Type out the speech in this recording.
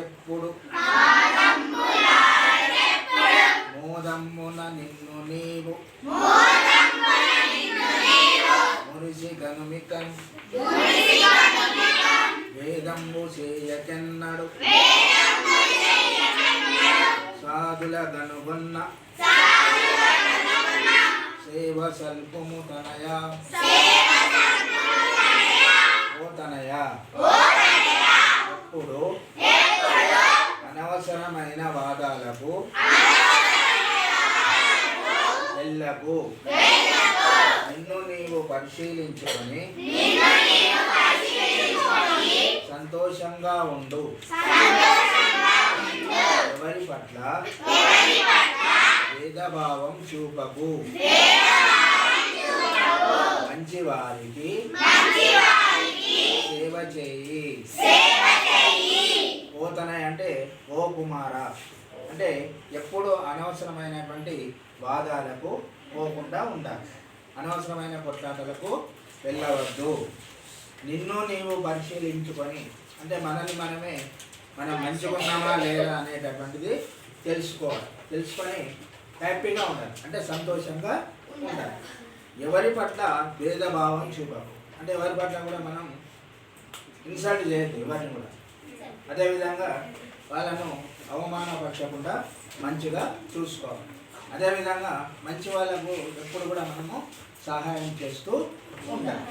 ఎప్పుడు మోదమ్మున నిన్ను నీవు. మురిసి గనుమికం. వేదంబు చేయకెన్నడు. సాధుల గనుగొన్న. సేవ సల్పము తనయా ఓ తనయా అప్పుడు అనవసరమైన వాదాలకు ఎల్లకు నిన్ను నీవు పరిశీలించుకొని సంతోషంగా ఉండు. ఎవరి పట్ల? భేదభావం చూపకు. మంచి వారికి సేవ చేయి పోతనాయి అంటే ఓ కుమార అంటే ఎప్పుడు అనవసరమైనటువంటి వాదాలకు పోకుండా ఉండాలి. అనవసరమైన కొట్లాటలకు వెళ్ళవద్దు. నిన్ను నీవు పరిశీలించుకొని అంటే మనల్ని మనమే మనం మంచుకున్నామా లేదా అనేటటువంటిది తెలుసుకోవాలి. తెలుసుకొని హ్యాపీగా ఉండాలి. అంటే సంతోషంగా ఉండాలి. ఎవరి పట్ల భేదభావం చూపకు. అంటే ఎవరి పట్ల కూడా మనం ఇన్సల్ట్ చేయొద్దు ఎవరిని కూడా. అదేవిధంగా వాళ్ళను అవమానపరచకుండా మంచిగా చూసుకోవాలి. అదేవిధంగా మంచి వాళ్ళకు ఎప్పుడు కూడా మనము సహాయం చేస్తూ ఉండాలి.